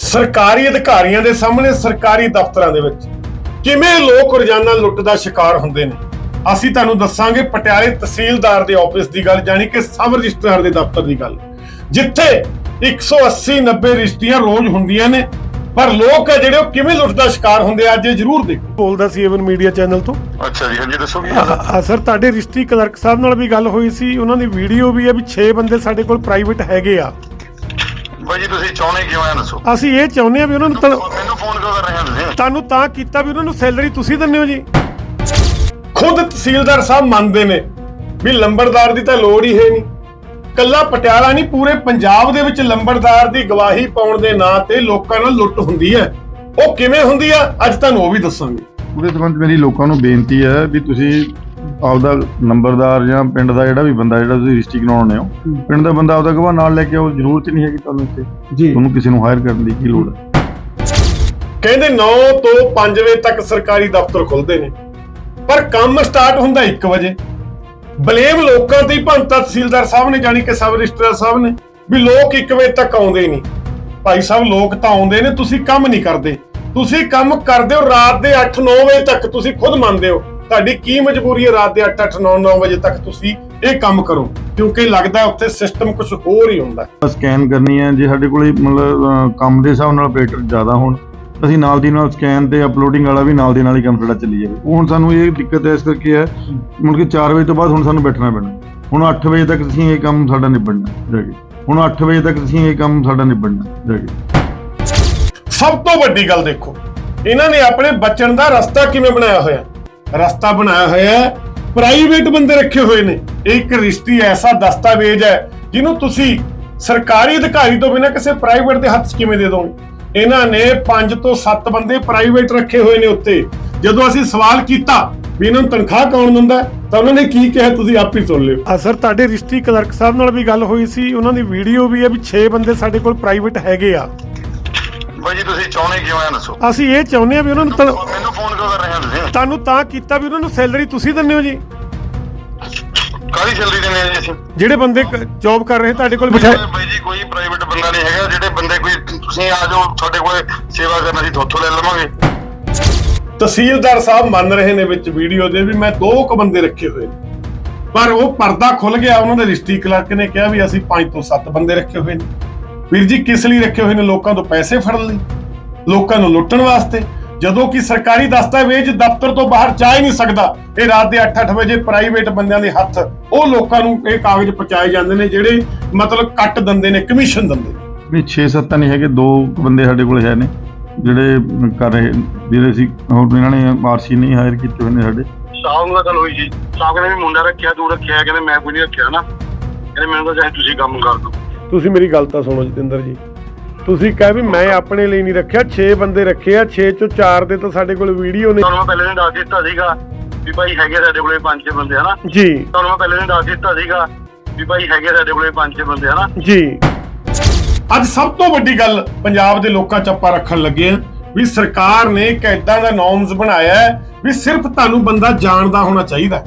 ਸਰਕਾਰੀ ਅਧਿਕਾਰੀਆਂ ਦੇ ਸਾਹਮਣੇ ਸਰਕਾਰੀ ਦਫ਼ਤਰਾਂ ਦੇ ਵਿੱਚ। ਕਿਵੇਂ ਲੋਕ ਰੋਜ਼ਾਨਾ ਲੁੱਟ ਦਾ ਸ਼ਿਕਾਰ ਹੁੰਦੇ ਨੇ? ਅਸੀਂ ਤੁਹਾਨੂੰ ਦੱਸਾਂਗੇ ਪਟਿਆਲੇ ਤਹਿਸੀਲਦਾਰ ਦੇ ਆਫਿਸ ਦੀ ਗੱਲ ਜਾਣੀ ਕਿ ਸਬ ਰਜਿਸਟਰਾਰ ਦੇ ਦਫ਼ਤਰ ਦੀ ਗੱਲ। ਜਿੱਥੇ 180 90 ਰਜਿਸਟਰੀਆਂ ਰੋਜ਼ ਹੁੰਦੀਆਂ ਨੇ। ਪਰ ਲੋਕ ਆ ਜਿਹੜੇ ਉਹ ਕਿਵੇਂ ਲੁੱਟ ਦਾ ਸ਼ਿਕਾਰ ਹੁੰਦੇ ਆ ਅੱਜ ਇਹ ਜ਼ਰੂਰ ਦੇਖੋ। ਬੋਲਦਾ ਸੀ ਏਵਨ ਮੀਡੀਆ ਚੈਨਲ ਤੋਂ। ਅੱਛਾ ਜੀ ਹਾਂਜੀ ਦੱਸੋ ਕੀ ਆ? ਸਰ ਤੁਹਾਡੇ ਰਿਸ਼ਤੀ ਕਲਰਕ ਸਾਹਿਬ ਨਾਲ ਵੀ ਗੱਲ ਹੋਈ ਸੀ। ਉਹਨਾਂ ਦੀ ਵੀਡੀਓ ਵੀ ਹੈ ਵੀ 6 ਬੰਦੇ ਸਾਡੇ ਕੋਲ ਪ੍ਰਾਈਵੇਟ ਹੈਗੇ ਆ। ਬਾਈ ਜੀ ਤੁਸੀਂ ਚਾਹੁੰਦੇ ਕਿਉਂ ਆ ਦੱਸੋ? ਅਸੀਂ ਇਹ ਚਾਹੁੰਦੇ ਆ ਵੀ ਉਹਨਾਂ ਨੂੰ ਤਾਂ- ਮੈਨੂੰ ਫੋਨ ਕਿਉਂ ਕਰ ਰਹੇ ਹੋ ਤੁਸੀਂ? ਤੁਹਾਨੂੰ ਤਾਂ ਕੀਤਾ ਵੀ ਉਹਨਾਂ ਨੂੰ ਸੈਲਰੀ ਤੁਸੀਂ ਦਿੰਦੇ ਹੋ ਜੀ। ਖੁਦ ਤਹਿਸੀਲਦਾਰ ਸਾਹਿਬ ਮੰਨਦੇ ਨੇ ਵੀ ਲੰਬੜਦਾਰ ਦੀ ਤਾਂ ਲੋੜ ਹੀ ਹੈ ਨਹੀਂ। ਕੱਲਾ ਪਟਿਆਲਾ ਨਹੀਂ ਪੂਰੇ ਪੰਜਾਬ ਦੇ ਵਿੱਚ ਲੰਬੜਦਾਰ ਦੀ ਗਵਾਹੀ ਪਾਉਣ ਦੇ ਨਾਂ ਤੇ ਲੋਕਾਂ ਨਾਲ ਲੁੱਟ ਹੁੰਦੀ ਹੈ। ਉਹ ਕਿਵੇਂ ਹੁੰਦੀ ਆ ਅੱਜ ਤੁਹਾਨੂੰ ਉਹ ਵੀ ਦੱਸਾਂਗੇ। ਉਹਦੇ ਸੰਬੰਧ ਮੇਰੀ ਲੋਕਾਂ ਨੂੰ ਬੇਨਤੀ ਹੈ ਵੀ ਤੁਸੀਂ ਆਪਦਾ ਨੰਬਰਦਾਰ ਜਾਂ ਪਿੰਡ ਦਾ ਜਿਹੜਾ ਵੀ ਬੰਦਾ ਜਿਹੜਾ ਤੁਸੀਂ ਰਜਿਸਟਰੀ ਕਰਾਉਣੇ ਹੋ ਪਿੰਡ ਦਾ ਬੰਦਾ ਆਪਦਾ ਗਵਾਹ ਨਾਲ ਲੈ ਕੇ ਆਓ ਜ਼ਰੂਰਤ ਹੀ ਨਹੀਂ ਹੈਗੀ ਤੁਹਾਨੂੰ ਇੱਥੇ। ਜੀ। ਤੁਹਾਨੂੰ ਕਿਸੇ ਨੂੰ ਹਾਇਰ ਕਰਨ ਦੀ ਕੀ ਲੋੜ? ਹੈ ਕਹਿੰਦੇ 9 ਤੋਂ 5 ਵਜੇ ਤੱਕ ਸਰਕਾਰੀ ਦਫ਼ਤਰ ਖੁੱਲਦੇ ਨੇ। ਪਰ ਕੰਮ ਸਟਾਰਟ ਹੁੰਦਾ 1 ਵਜੇ। ਬਲੇਮ ਲੋਕਾਂ ਤੇ ਭੰਤਾ ਤਹਿਸੀਲਦਾਰ ਸਾਹਿਬ ਨੇ ਜਾਣੀ ਕਿ ਸਬ ਰਜਿਸਟਰਾਰ ਸਾਹਿਬ ਨੇ ਵੀ ਲੋਕ 1 ਵਜੇ ਤੱਕ ਆਉਂਦੇ ਨਹੀਂ। ਭਾਈ ਸਾਹਿਬ ਲੋਕ ਤਾਂ ਆਉਂਦੇ ਨੇ ਤੁਸੀਂ ਕੰਮ ਨਹੀਂ ਕਰਦੇ। ਤੁਸੀਂ ਕੰਮ ਕਰਦੇ ਹੋ ਰਾਤ ਦੇ 8-9 ਵਜੇ ਤੱਕ ਤੁਸੀਂ ਖੁਦ ਮੰਨਦੇ ਹੋ। ਤੁਹਾਡੀ ਕੀ ਮਜਬੂਰੀ ਹੈ ਰਾਤ ਦੇ 8-8 9-9 ਵਜੇ ਤੱਕ ਤੁਸੀਂ ਇਹ ਕੰਮ ਕਰੋ? ਕਿਉਂਕਿ ਲੱਗਦਾ ਉੱਥੇ ਸਿਸਟਮ ਕੁਝ ਹੋਰ ਹੀ ਹੁੰਦਾ ਸਕੈਨ ਕਰਨੀ ਹੈ ਜੇ ਸਾਡੇ ਕੋਲੇ ਮਤਲਬ ਕੰਮ ਦੇ ਹਿਸਾਬ ਨਾਲ ਆਪਰੇਟਰ ਜ਼ਿਆਦਾ ਹੋਣ ਅਸੀਂ ਨਾਲ ਦੀ ਨਾਲ ਸਕੈਨ ਤੇ ਅਪਲੋਡਿੰਗ ਵਾਲਾ ਵੀ ਨਾਲ ਦੀ ਨਾਲ ਹੀ ਕੰਮ ਸਾਡਾ ਚੱਲੀ ਜਾਵੇ। ਹੁਣ ਸਾਨੂੰ ਇਹ ਦਿੱਕਤ ਇਸ ਕਰਕੇ ਹੈ ਮੁੜ ਕੇ 4 ਵਜੇ ਤੋਂ ਬਾਅਦ ਹੁਣ ਸਾਨੂੰ ਬੈਠਣਾ ਪੈਣਾ। ਹੁਣ 8 ਵਜੇ ਤੱਕ ਅਸੀਂ ਇਹ ਕੰਮ ਸਾਡਾ ਨਿਬੜਨਾ ਜਾ ਕੇ ਹੁਣ 8 ਵਜੇ ਤੱਕ ਅਸੀਂ ਇਹ ਕੰਮ ਸਾਡਾ ਨਿਬੜਨਾ ਜਾ ਕੇ ਸਭ ਤੋਂ ਵੱਡੀ ਗੱਲ ਦੇਖੋ ਇਹਨਾਂ ਨੇ ਆਪਣੇ ਬਚਣ ਦਾ ਰਸਤਾ ਕਿਵੇਂ ਬਣਾਇਆ ਹੋਇਆ? ਰਸਤਾ ਬਣਾਇਆ ਹੋਇਆ ਹੈ। ਪ੍ਰਾਈਵੇਟ ਬੰਦੇ ਰੱਖੇ ਹੋਏ ਨੇ। ਇਹ ਇੱਕ ਰਜਿਸਟਰੀ ਐਸਾ ਦਸਤਾਵੇਜ਼ ਹੈ, ਜਿਹਨੂੰ ਤੁਸੀਂ ਸਰਕਾਰੀ ਅਧਿਕਾਰੀ ਤੋਂ ਬਿਨਾਂ ਕਿਸੇ ਪ੍ਰਾਈਵੇਟ ਦੇ ਹੱਥ 'ਚ ਕਿਵੇਂ ਦੇ ਦੋਗੇ? ਇਹਨਾਂ ਨੇ 5 ਤੋਂ 7 ਬੰਦੇ ਪ੍ਰਾਈਵੇਟ ਰੱਖੇ ਹੋਏ ਨੇ ਉੱਤੇ। ਜਦੋਂ ਅਸੀਂ ਸਵਾਲ ਕੀਤਾ ਵੀ ਇਹਨਾਂ ਨੂੰ ਤਨਖਾਹ ਕੌਣ ਦਿੰਦਾ ਤਾਂ ਉਹਨਾਂ ਨੇ ਕੀ ਕਿਹਾ, ਤੁਸੀਂ ਆਪ ਹੀ ਸੁਣ ਲਿਓ। ਸਰ, ਤੁਹਾਡੇ ਰਜਿਸਟਰੀ ਕਲਰਕ ਸਾਹਿਬ ਨਾਲ ਵੀ ਗੱਲ ਹੋਈ ਸੀ, ਉਹਨਾਂ ਦੀ ਵੀਡੀਓ ਵੀ ਹੈ ਵੀ 6 ਬੰਦੇ ਸਾਡੇ ਕੋਲ ਪ੍ਰਾਈਵੇਟ ਹੈਗੇ ਆ। ਬਾਈ ਜੀ ਤੁਸੀਂ ਚਾਹੁੰਦੇ ਕਿਉਂ ਆ ਦੱਸੋ? ਅਸੀਂ ਇਹ ਚਾਹੁੰਦੇ ਆ ਵੀ ਉਹਨਾਂ ਨੂੰ ਤਾਂ- ਮੈਨੂੰ ਫੋਨ ਕਿਉਂ ਕਰ ਰਹੇ ਹੋ ਤੁਸੀਂ? ਤੁਹਾਨੂੰ ਤਾਂ ਕੀਤਾ ਵੀ ਉਹਨਾਂ ਨੂੰ ਸੈਲਰੀ ਤੁਸੀਂ ਦਿੰਦੇ ਹੋ ਜੀ। ਕਾਹਦੀ ਸੈਲਰੀ ਦੇਣੀ ਹੈ ਜੀ ਅਸੀਂ? ਜਿਹੜੇ ਬੰਦੇ ਜੌਬ ਕਰ ਰਹੇ ਤੁਹਾਡੇ ਕੋਲ ਬਿਠਾਏ ਬਾਈ ਜੀ ਕੋਈ ਪ੍ਰਾਈਵੇਟ ਬੰਦਾ ਨਹੀਂ ਹੈਗਾ ਜਿਹੜੇ ਬੰਦੇ ਕੋਈ ਤੁਸੀਂ ਆ ਜਾਓ ਤੁਹਾਡੇ ਕੋਲ ਸੇਵਾ ਕਰਨਾ ਸੀ ਤੁਹਾਥੋਂ ਲੈ ਲਵਾਂਗੇ। ਤਹਿਸੀਲਦਾਰ ਸਾਹਿਬ ਮੰਨ ਰਹੇ ਨੇ ਵਿੱਚ ਵੀਡੀਓ ਦੇ ਵੀ ਮੈਂ ਦੋ ਕੁ ਬੰਦੇ ਰੱਖੇ ਹੋਏ ਨੇ। ਪਰ ਉਹ ਪਰਦਾ ਖੁੱਲ ਗਿਆ ਉਹਨਾਂ ਦੇ ਰਿਸ਼ਤੀ ਕਲਰਕ ਨੇ ਕਿਹਾ ਵੀ ਅਸੀਂ 5 ਤੋਂ 7 ਬੰਦੇ ਰੱਖੇ ਹੋਏ ਨੇ। ਵੀਰ ਜੀ ਕਿਸ ਲਈ ਰੱਖੇ ਹੋਏ ਨੇ ਲੋਕਾਂ ਤੋਂ ਪੈਸੇ ਫੜਨ ਲਈ? ਲੋਕਾਂ ਨੂੰ ਲੁੱਟਣ ਵਾਸਤੇ? ਜਦੋਂ ਕਿ ਸਰਕਾਰੀ ਦਸਤਾਵੇਜ਼ ਦਫ਼ਤਰ ਤੋਂ ਬਾਹਰ ਜਾ ਹੀ ਨਹੀਂ ਸਕਦਾ ਇਹ ਰਾਤ ਦੇ 8-8 ਵਜੇ ਪ੍ਰਾਈਵੇਟ ਬੰਦਿਆਂ ਦੇ ਹੱਥ ਉਹ ਲੋਕਾਂ ਨੂੰ ਇਹ ਕਾਗਜ਼ ਪਹੁੰਚਾਏ ਜਾਂਦੇ ਨੇ ਜਿਹੜੇ ਮਤਲਬ ਕੱਟ ਦਿੰਦੇ ਨੇ ਕਮਿਸ਼ਨ ਦਿੰਦੇ ਨੇ। ਵੀ 6-7 ਤਾਂ ਨਹੀਂ ਹੈਗੇ ਦੋ ਬੰਦੇ ਸਾਡੇ ਕੋਲ ਹੈ ਨੇ ਜਿਹੜੇ ਕਰ ਰਹੇ ਜਿਹੜੇ ਸੀ ਹੋਰ ਇਹਨਾਂ ਨੇ ਆਰਸੀ ਨਹੀਂ ਹਾਇਰ ਕੀਤੇ ਹੋਏ ਨੇ ਸਾਡੇ। ਸ਼ਾਮ ਨੂੰ ਗੱਲ ਹੋਈ ਜੀ। ਸ਼ਾਮ ਕਹਿੰਦੇ ਵੀ ਮੁੰਡਾ ਰੱਖਿਆ ਤੂੰ ਰੱਖਿਆ ਕਹਿੰਦੇ ਮੈਂ ਕੋਈ ਨਹੀਂ ਰੱਖਿਆ ਨਾ। ਕਹਿੰਦੇ ਮੈਨੂੰ ਤਾਂ ਚਾਹੇ ਤੁਸੀਂ ਕੰਮ ਕਰ ਦਿਓ ਤੁਸੀਂ ਮੇਰੀ ਗੱਲ ਤਾਂ ਸੁਣੋ ਜਤਿੰਦਰ ਜੀ। ਤੁਸੀਂ ਕਹੇ ਵੀ ਮੈਂ ਆਪਣੇ ਲਈ ਨਹੀਂ ਰੱਖਿਆ 6 ਬੰਦੇ ਰੱਖੇ ਆ 6 ਚੋਂ 4 ਦੇ ਤਾਂ ਸਾਡੇ ਕੋਲ ਵੀਡੀਓ ਨੇ। ਤੁਹਾਨੂੰ ਮੈਂ ਪਹਿਲੇ ਦਿਨ ਦੱਸ ਦਿੱਤਾ ਸੀਗਾ ਵੀ ਭਾਈ ਹੈਗੇ ਸਾਡੇ ਕੋਲੇ ਪੰਜ ਛੇ ਬੰਦੇ ਹਨਾ? ਜੀ। ਤੁਹਾਨੂੰ ਮੈਂ ਪਹਿਲੇ ਦਿਨ ਦੱਸ ਦਿੱਤਾ ਸੀਗਾ ਵੀ ਭਾਈ ਹੈਗੇ ਸਾਡੇ ਕੋਲੇ ਪੰਜ ਛੇ ਬੰਦੇ ਹਨਾ? ਜੀ। ਅੱਜ ਸਭ ਤੋਂ ਵੱਡੀ ਗੱਲ ਪੰਜਾਬ ਦੇ ਲੋਕਾਂ 'ਚ ਆਪਾਂ ਰੱਖਣ ਲੱਗੇ ਆ ਵੀ ਸਰਕਾਰ ਨੇ ਇੱਕ ਦਾ ਨੋਰਮਸ ਬਣਾਇਆ ਹੈ ਵੀ ਸਿਰਫ ਤੁਹਾਨੂੰ ਬੰਦਾ ਜਾਣਦਾ ਹੋਣਾ ਚਾਹੀਦਾ।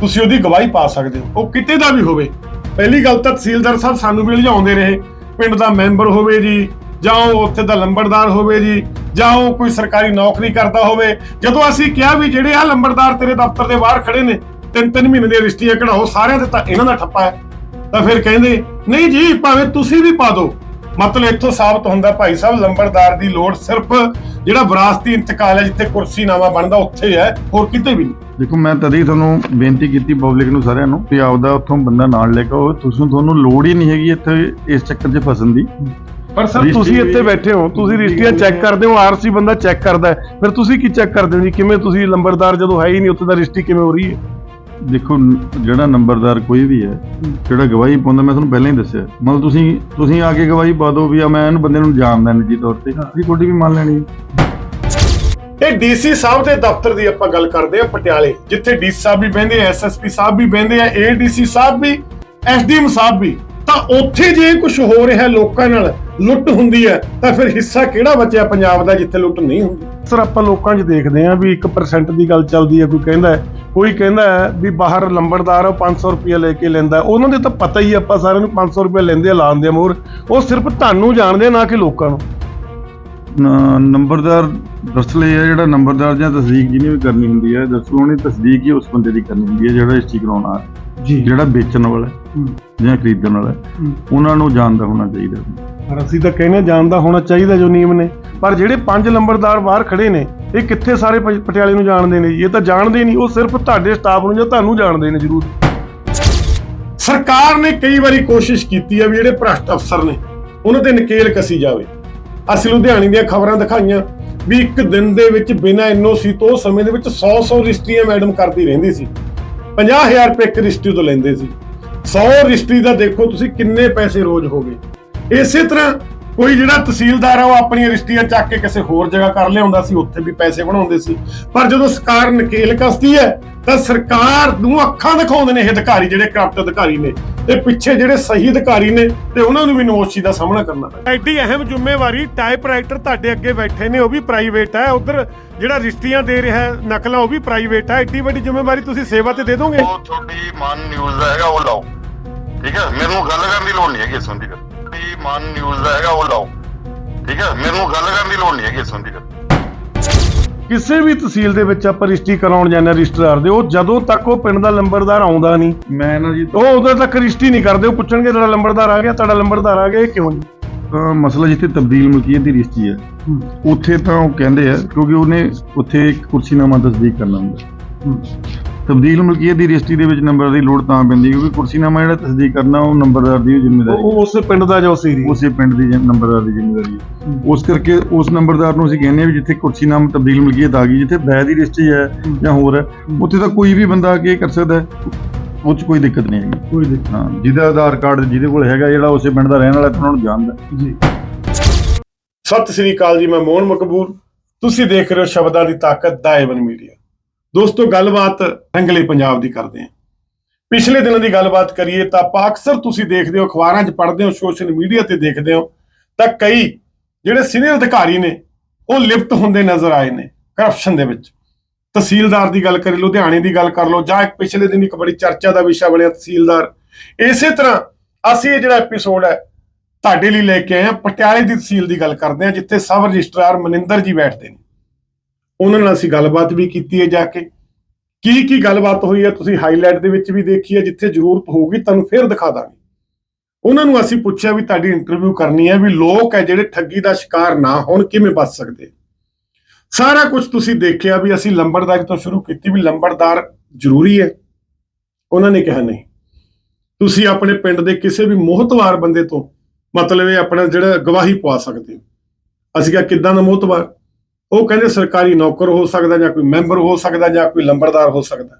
ਤੁਸੀਂ ਉਹਦੀ ਗਵਾਹੀ ਪਾ ਸਕਦੇ ਹੋ ਉਹ ਕਿਤੇ ਦਾ ਵੀ ਹੋਵੇ। ਪਹਿਲੀ ਗੱਲ ਤਾਂ ਤਹਿਸੀਲਦਾਰ ਸਾਹਿਬ ਸਾਨੂੰ ਵੀ ਲਿਜਾਉਂਦੇ ਰਹੇ ਪਿੰਡ ਦਾ ਮੈਂਬਰ ਹੋਵੇ ਜੀ, ਜਾਂ ਉਹ ਉੱਥੇ ਦਾ ਲੰਬੜਦਾਰ ਹੋਵੇ ਜੀ, ਜਾਂ ਉਹ ਕੋਈ ਸਰਕਾਰੀ ਨੌਕਰੀ ਕਰਦਾ ਹੋਵੇ। ਜਦੋਂ ਅਸੀਂ ਕਿਹਾ ਵੀ ਜਿਹੜੇ ਆ ਲੰਬੜਦਾਰ ਤੇਰੇ ਦਫ਼ਤਰ ਦੇ ਬਾਹਰ ਖੜੇ ਨੇ ਤਿੰਨ ਤਿੰਨ ਮਹੀਨੇ ਦੀਆਂ ਰਿਸ਼ਤੀਆਂ ਕਢਾਓ, ਸਾਰਿਆਂ ਦੇ ਤਾਂ ਇਹਨਾਂ ਦਾ ਠੱਪਾ ਹੈ। ਤਾਂ ਫਿਰ ਕਹਿੰਦੇ, ਨਹੀਂ ਜੀ, ਭਾਵੇਂ ਤੁਸੀਂ ਵੀ ਪਾ ਦਿਓ ਮਤਲਬ ਇੱਥੋਂ ਸਾਬਤ ਹੁੰਦਾ ਭਾਈ ਸਾਹਿਬ ਲੰਬੜਦਾਰ ਦੀ ਲੋੜ ਸਿਰਫ ਜਿਹੜਾ ਵਿਰਾਸਤੀ ਇੰਤਕਾਲ ਹੈ ਜਿੱਥੇ ਕੁਰਸੀ ਨਾਮਾ ਬਣਦਾ ਉੱਥੇ ਹੈ ਹੋਰ ਕਿਤੇ ਵੀ ਨਹੀਂ। ਦੇਖੋ ਮੈਂ ਤਦੇ ਹੀ ਤੁਹਾਨੂੰ ਬੇਨਤੀ ਕੀਤੀ ਪਬਲਿਕ ਨੂੰ ਸਾਰਿਆਂ ਨੂੰ ਵੀ ਆਪਦਾ ਉੱਥੋਂ ਬੰਦਾ ਨਾਲ ਲੈ ਕੇ ਆਓ। ਤੁਸੀਂ ਤੁਹਾਨੂੰ ਲੋੜ ਹੀ ਨਹੀਂ ਹੈਗੀ ਇੱਥੇ ਇਸ ਚੱਕਰ 'ਚ ਫਸਣ ਦੀ। ਪਰ ਸਰ ਤੁਸੀਂ ਇੱਥੇ ਬੈਠੇ ਹੋ ਤੁਸੀਂ ਰਜਿਸਟਰੀਆਂ ਚੈੱਕ ਕਰਦੇ ਹੋ ਆਰਸੀ ਬੰਦਾ ਚੈੱਕ ਕਰਦਾ ਫਿਰ ਤੁਸੀਂ ਕੀ ਚੈੱਕ ਕਰਦੇ ਹੋ ਜੀ? ਕਿਵੇਂ ਤੁਸੀਂ ਲੰਬਰਦਾਰ ਜਦੋਂ ਹੈ ਹੀ ਨਹੀਂ ਉੱਥੇ ਦਾ ਰਜਿਸਟਰੀ ਕਿਵੇਂ ਹੋ ਰਹੀ ਹੈ? ਦੇਖੋ ਜਿਹੜਾ ਨੰਬਰਦਾਰ ਕੋਈ ਵੀ ਹੈ ਜਿਹੜਾ ਗਵਾਹੀ ਪਾਉਂਦਾ ਮੈਂ ਤੁਹਾਨੂੰ ਪਹਿਲਾਂ ਹੀ ਦੱਸਿਆ। ਮਤਲਬ ਤੁਸੀਂ ਤੁਸੀਂ ਆ ਕੇ ਗਵਾਹੀ ਪਾ ਦਿਓ ਵੀ ਆ ਮੈਂ ਇਹਨੂੰ ਬੰਦੇ ਨੂੰ ਜਾਣਦਾ ਨਿੱਜੀ ਤੌਰ ਤੇ। ਅਸੀਂ ਤੁਹਾਡੀ ਵੀ ਮੰਨ ਲੈਣੀ ਹੈ। ਇਹ ਡੀਸੀ ਸਾਹਿਬ ਦੇ ਦਫ਼ਤਰ ਦੀ ਆਪਾਂ ਗੱਲ ਕਰਦੇ ਆ ਪਟਿਆਲੇ ਜਿੱਥੇ ਡੀਸੀ ਸਾਹਿਬ ਵੀ ਬਹਿੰਦੇ ਆ ਐਸਐਸਪੀ ਸਾਹਿਬ ਵੀ ਬਹਿੰਦੇ ਆ ਏਡੀਸੀ ਸਾਹਿਬ ਵੀ ਐਸਡੀਐਮ ਸਾਹਿਬ ਵੀ। ਤਾਂ ਉੱਥੇ ਜੇ ਕੁਝ ਹੋ ਰਿਹਾ ਲੋਕਾਂ ਨਾਲ ਲੁੱਟ ਹੁੰਦੀ ਹੈ ਤਾਂ ਫਿਰ ਹਿੱਸਾ ਕਿਹੜਾ ਬਚਿਆ ਪੰਜਾਬ ਦਾ ਜਿੱਥੇ ਲੁੱਟ ਨਹੀਂ ਹੁੰਦੀ? ਸਰ ਆਪਾਂ ਲੋਕਾਂ 'ਚ ਦੇਖਦੇ ਆਂ ਵੀ 1% ਦੀ ਗੱਲ ਚੱਲਦੀ ਹੈ ਕੋਈ ਕਹਿੰਦਾ ਹੈ। ਕੋਈ ਕਹਿੰਦਾ ਵੀ ਬਾਹਰ ਲੰਬੜਦਾਰ ਆ, ਉਹ 500 ਰੁਪਏ ਲੈ ਕੇ ਲੈਂਦਾ ਉਹਨਾਂ ਦੇ ਤਾਂ ਪਤਾ ਹੀ ਆਪਾਂ ਸਾਰਿਆਂ ਨੂੰ 500 ਰੁਪਏ ਲੈਂਦੇ ਆ ਲਾਉਂਦੇ ਆ ਮੋਰ ਉਹ ਸਿਰਫ ਤੁਹਾਨੂੰ ਜਾਣਦੇ ਨਾ ਕਿ ਲੋਕਾਂ ਨੂੰ। ਨੰਬਰਦਾਰ ਦਰਅਸਲ ਇਹ ਹੈ ਜਿਹੜਾ ਨੰਬਰਦਾਰ ਜਾਂ ਤਸਦੀਕ ਜਿਹਨੇ ਵੀ ਕਰਨੀ ਹੁੰਦੀ ਹੈ ਦਰਅਸਲ ਉਹਨੇ ਤਸਦੀਕ ਹੀ ਉਸ ਬੰਦੇ ਦੀ ਕਰਨੀ ਹੁੰਦੀ ਹੈ ਜਿਹੜਾ ਰਜਿਸਟਰੀ ਕਰਾਉਣਾ ਹੈ। ਜੀ। ਜਿਹੜਾ ਵੇਚਣ ਵਾਲਾ। ਜਾਂ ਖਰੀਦਣ ਵਾਲਾ। ਉਹਨਾਂ ਨੂੰ ਜਾਣਦਾ ਹੋਣਾ ਚਾਹੀਦਾ। ਪਰ ਅਸੀਂ ਤਾਂ ਕਹਿੰਦੇ ਜਾਣਦਾ ਹੋਣਾ ਚਾਹੀਦਾ ਜੋ ਨਿਯਮ ਨੇ। ਪਰ ਜਿਹੜੇ ਪੰਜ ਲੰਬੜਦਾਰ ਬਾਹਰ ਖੜੇ ਨੇ ਇਹ ਕਿੱਥੇ ਸਾਰੇ ਪ- ਪਟਿਆਲੇ ਨੂੰ ਜਾਣਦੇ ਨੇ ਜੀ? ਇਹ ਤਾਂ ਜਾਣਦੇ ਨਹੀਂ, ਉਹ ਸਿਰਫ ਤੁਹਾਡੇ ਸਟਾਫ ਨੂੰ ਜਾਂ ਤੁਹਾਨੂੰ ਜਾਣਦੇ ਨੇ ਜ਼ਰੂਰ। ਸਰਕਾਰ ਨੇ ਕਈ ਵਾਰੀ ਕੋਸ਼ਿਸ਼ ਕੀਤੀ ਹੈ ਵੀ ਜਿਹੜੇ ਭ੍ਰਸ਼ਟ ਅਫਸਰ ਨੇ, ਉਹਨਾਂ ਤੇ ਨਕੇਲ ਕੱਸੀ ਜਾਵੇ। ਅਸੀਂ ਲੁਧਿਆਣੇ ਦੀਆਂ ਖਬਰਾਂ ਦਿਖਾਈਆਂ ਵੀ ਇੱਕ ਦਿਨ ਦੇ ਵਿੱਚ ਬਿਨਾਂ ਐਨਓਸੀ ਤੋਂ ਸਮੇਂ ਦੇ ਵਿੱਚ 100-100 ਰਜਿਸਟਰੀਆਂ ਮੈਡਮ ਕਰਦੀ ਰਹਿੰਦੀ ਸੀ। 50000 ਰੁਪਏ ਇੱਕ ਰਜਿਸਟਰੀ ਤੋਂ ਲੈਂਦੇ ਸੀ। 100 ਰਜਿਸਟਰੀ ਦਾ ਦੇਖੋ ਤੁਸੀਂ ਕਿੰਨੇ ਪੈਸੇ ਰੋਜ਼ ਹੋ ਗਏ। ਇਸੇ ਤਰ੍ਹਾਂ ਕੋਈ ਜਿਹੜਾ ਤਹਿਸੀਲਦਾਰ ਆ ਉਹ ਆਪਣੀਆਂ ਰਜਿਸਟਰੀਆਂ ਚੱਕ ਕੇ ਕਿਸੇ ਹੋਰ ਜਗ੍ਹਾ ਕਰ ਲਿਆਉਂਦਾ ਸੀ ਉੱਥੇ ਵੀ ਪੈਸੇ ਬਣਾਉਂਦੇ ਸੀ। ਪਰ ਜਦੋਂ ਸਰਕਾਰ ਨਕੇਲ ਕੱਸਦੀ ਹੈ ਤਾਂ ਸਰਕਾਰ ਨੂੰ ਅੱਖਾਂ ਦਿਖਾਉਂਦੇ ਨੇ ਇਹ ਅਧਿਕਾਰੀ ਜਿਹੜੇ ਕਰਪਟ ਅਧਿਕਾਰੀ ਨੇ। ਤੇ ਪਿੱਛੇ ਜਿਹੜੇ ਸਹੀ ਅਧਿਕਾਰੀ ਨੇ ਤੇ ਉਹਨਾਂ ਨੂੰ ਵੀ ਨੋਸ਼ੀ ਦਾ ਸਾਹਮਣਾ ਕਰਨਾ ਪੈਂਦਾ। ਐਡੀ ਅਹਿਮ ਜ਼ਿੰਮੇਵਾਰੀ ਟਾਈਪਰਾਈਟਰ ਤੁਹਾਡੇ ਅੱਗੇ ਬੈਠੇ ਨੇ ਉਹ ਵੀ ਪ੍ਰਾਈਵੇਟ ਹੈ। ਉਧਰ ਜਿਹੜਾ ਰਜਿਸਟਰੀਆਂ ਦੇ ਰਿਹਾ ਹੈ, ਨਕਲਾਂ ਉਹ ਵੀ ਪ੍ਰਾਈਵੇਟ ਹੈ। ਐਡੀ ਵੱਡੀ ਜ਼ਿੰਮੇਵਾਰੀ ਤੁਸੀਂ ਸੇਵਾ ਤੇ ਦੇ ਦੋਗੇ? ਉਹ ਤੁਹਾਡੀ ਮਨ ਨਿਊਜ਼ ਹੈਗਾ ਉਹ ਲਾਓ। ਠੀਕ ਹੈ? ਮੈਨੂੰ ਗੱਲ ਕਰਨ ਦੀ ਲੋੜ ਨਹੀਂ ਹੈਗੀ ਇਸ ਸੰਬੰਧੀ। ਤੁਹਾਡੀ ਮਨ ਨਿਊਜ਼ ਦਾ ਹੈਗਾ ਉਹ ਲਾਓ। ਠੀਕ ਹੈ? ਮੈਨੂੰ ਗੱਲ ਕਰਨ ਦੀ ਲੋੜ ਨਹੀਂ ਹੈਗੀ ਇਸ ਸੰਬੰਧੀ। ਕਿਸੇ ਵੀ ਤਹਿਸੀਲ ਦੇ ਵਿੱਚ ਆਪਾਂ ਰਜਿਸਟਰੀ ਕਰਾਉਣ ਜਾਂਦੇ ਰਜਿਸਟਰਾਰ ਦੇ ਉਹ ਜਦੋਂ ਤੱਕ ਉਹ ਪਿੰਡ ਦਾ ਲੰਬੜਦਾਰ ਆਉਂਦਾ ਨਹੀਂ। ਮੈਂ ਨਾ ਜੀ ਉਹ ਉਦੋਂ ਤੱਕ ਰਜਿਸਟਰੀ ਨਹੀਂ ਕਰਦੇ ਉਹ ਪੁੱਛਣਗੇ ਤੁਹਾਡਾ ਲੰਬੜਦਾਰ ਆ ਗਿਆ ਤੁਹਾਡਾ ਲੰਬੜਦਾਰ ਆ ਗਿਆ ਇਹ ਕਿਉਂ ਜੀ ਤਾਂ ਮਸਲਾ ਜਿੱਥੇ ਤਬਦੀਲ ਮਲਕੀਅਤ ਦੀ ਰਜਿਸਟਰੀ ਹੈ। ਉੱਥੇ ਤਾਂ ਉਹ ਕਹਿੰਦੇ ਆ ਕਿਉਂਕਿ ਉਹਨੇ ਉੱਥੇ ਇੱਕ ਕੁਰਸੀਨਾਮਾ ਤਸਦੀਕ ਕਰਨਾ ਹੁੰਦਾ। ਤਬਦੀਲ ਮਲਕੀਅਤ ਦੀ ਰਜਿਸਟਰੀ ਦੇ ਵਿੱਚ ਨੰਬਰ ਦੀ ਲੋੜ ਤਾਂ ਪੈਂਦੀ ਕਿਉਂਕਿ ਕੁਰਸੀਨਾਮਾ ਜਿਹੜਾ ਤਸਦੀਕ ਕਰਨਾ ਉਹ ਨੰਬਰਦਾਰ ਦੀ ਜ਼ਿੰਮੇਵਾਰੀ ਉਹ ਉਸੇ ਪਿੰਡ ਦਾ ਜੋ ਸੀ ਉਸੇ ਪਿੰਡ ਦੀ ਨੰਬਰਦਾਰ ਦੀ ਜ਼ਿੰਮੇਵਾਰੀ ਹੈ। ਉਸ ਕਰਕੇ ਉਸ ਨੰਬਰਦਾਰ ਨੂੰ ਅਸੀਂ ਕਹਿੰਦੇ ਆ ਵੀ ਜਿੱਥੇ ਕੁਰਸੀਨਾਮਾ ਤਬਦੀਲ ਮਲਕੀਅਤ ਆ ਗਈ ਜਿੱਥੇ ਬੈ ਦੀ ਰਜਿਸਟਰੀ ਹੈ ਜਾਂ ਹੋਰ ਹੈ ਉੱਥੇ ਤਾਂ ਕੋਈ ਵੀ ਬੰਦਾ ਆ ਕੇ ਕਰ ਸਕਦਾ ਹੈ। ਉਹ 'ਚ ਕੋਈ ਦਿੱਕਤ ਨਹੀਂ ਹੈਗੀ। ਕੋਈ ਨਹੀਂ ਹਾਂ ਜਿਹਦਾ ਆਧਾਰ ਕਾਰਡ ਜਿਹਦੇ ਕੋਲ ਹੈਗਾ ਜਿਹੜਾ ਉਸੇ ਪਿੰਡ ਦਾ ਰਹਿਣ ਵਾਲਾ ਉਹਨਾਂ ਨੂੰ ਜਾਣਦਾ। ਜੀ। ਸਤਿ ਸ੍ਰੀ ਅਕਾਲ ਜੀ ਮੈਂ ਮੋਹਨ ਮਕਬੂਲ। ਤੁਸੀਂ ਦੇਖ ਰਹੇ ਹੋ ਸ਼ਬਦਾਂ ਦੀ ਤਾਕਤ ਦਾ ਏਵਨ ਮੀਡੀਆ। ਦੋਸਤੋ, ਗੱਲਬਾਤ ਰੰਗਲੇ ਪੰਜਾਬ ਦੀ ਕਰਦੇ ਹਾਂ। ਪਿਛਲੇ ਦਿਨਾਂ ਦੀ ਗੱਲਬਾਤ ਕਰੀਏ ਤਾਂ ਆਪਾਂ ਅਕਸਰ ਤੁਸੀਂ ਦੇਖਦੇ ਹੋ, ਅਖਬਾਰਾਂ 'ਚ ਪੜ੍ਹਦੇ ਹੋ, ਸੋਸ਼ਲ ਮੀਡੀਆ ਤੇ ਦੇਖਦੇ ਹੋ, ਤਾਂ ਕਈ ਜਿਹੜੇ ਸੀਨੀਅਰ ਅਧਿਕਾਰੀ ਨੇ, ਉਹ ਲਿਪਤ ਹੁੰਦੇ ਨਜ਼ਰ ਆਏ ਨੇ ਕਰਪਸ਼ਨ ਦੇ ਵਿੱਚ। ਤਹਿਸੀਲਦਾਰ ਦੀ ਗੱਲ ਕਰੀ ਲੁਧਿਆਣੇ ਦੀ ਗੱਲ ਕਰ ਲਓ, ਜਾਂ ਇੱਕ ਪਿਛਲੇ ਦਿਨ ਇੱਕ ਬੜੀ ਚਰਚਾ ਦਾ ਵਿਸ਼ਾ ਬਣਿਆ ਤਹਿਸੀਲਦਾਰ। ਇਸੇ ਤਰ੍ਹਾਂ ਅਸੀਂ ਇਹ ਜਿਹੜਾ ਐਪੀਸੋਡ ਹੈ, ਤੁਹਾਡੇ ਲਈ ਲੈ ਕੇ ਆਏ ਹਾਂ, ਪਟਿਆਲੇ ਦੀ ਤਹਿਸੀਲ ਦੀ ਗੱਲ ਕਰਦੇ ਹਾਂ, ਜਿੱਥੇ ਸਬ ਰਜਿਸਟਰਾਰ ਮਨਿੰਦਰ ਜੀ ਬੈਠਦੇ ਨੇ। ਉਹਨਾਂ ਨਾਲ ਅਸੀਂ ਗੱਲਬਾਤ ਵੀ ਕੀਤੀ ਹੈ ਜਾ ਕੇ। ਕੀ ਕੀ ਗੱਲਬਾਤ ਹੋਈ ਹੈ ਤੁਸੀਂ ਹਾਈਲਾਈਟ ਦੇ ਵਿੱਚ ਵੀ ਦੇਖੀ ਹੈ, ਜਿੱਥੇ ਜ਼ਰੂਰਤ ਹੋਊਗੀ ਤੁਹਾਨੂੰ ਫੇਰ ਦਿਖਾ ਦਾਂਗੇ। ਉਹਨਾਂ ਨੂੰ ਅਸੀਂ ਪੁੱਛਿਆ ਵੀ ਤੁਹਾਡੀ ਇੰਟਰਵਿਊ ਕਰਨੀ ਹੈ ਵੀ ਲੋਕ ਹੈ ਜਿਹੜੇ ਠੱਗੀ ਦਾ ਸ਼ਿਕਾਰ ਨਾ ਹੋਣ, ਕਿਵੇਂ ਬਚ ਸਕਦੇ ਸਾਰਾ ਕੁਝ ਤੁਸੀਂ ਦੇਖਿਆ ਵੀ ਅਸੀਂ ਲੰਬੜਦਾਰ ਤੋਂ ਸ਼ੁਰੂ ਕੀਤੀ ਵੀ ਲੰਬੜਦਾਰ ਜ਼ਰੂਰੀ ਹੈ। ਉਹਨਾਂ ਨੇ ਕਿਹਾ ਨਹੀਂ। ਤੁਸੀਂ ਆਪਣੇ ਪਿੰਡ ਦੇ ਕਿਸੇ ਵੀ ਮੋਹਤਵਾਰ ਬੰਦੇ ਤੋਂ ਮਤਲਬ ਇਹ ਆਪਣਾ ਜਿਹੜਾ ਗਵਾਹੀ ਪਵਾ ਸਕਦੇ ਹੋ। ਅਸੀਂ ਕਿਹਾ, ਕਿੱਦਾਂ ਦਾ ਮੋਹਤਵਾਰ? ਉਹ ਕਹਿੰਦੇ ਸਰਕਾਰੀ ਨੌਕਰ ਹੋ ਸਕਦਾ ਜਾਂ ਕੋਈ ਮੈਂਬਰ ਹੋ ਸਕਦਾ ਜਾਂ ਕੋਈ ਲੰਬੜਦਾਰ ਹੋ ਸਕਦਾ।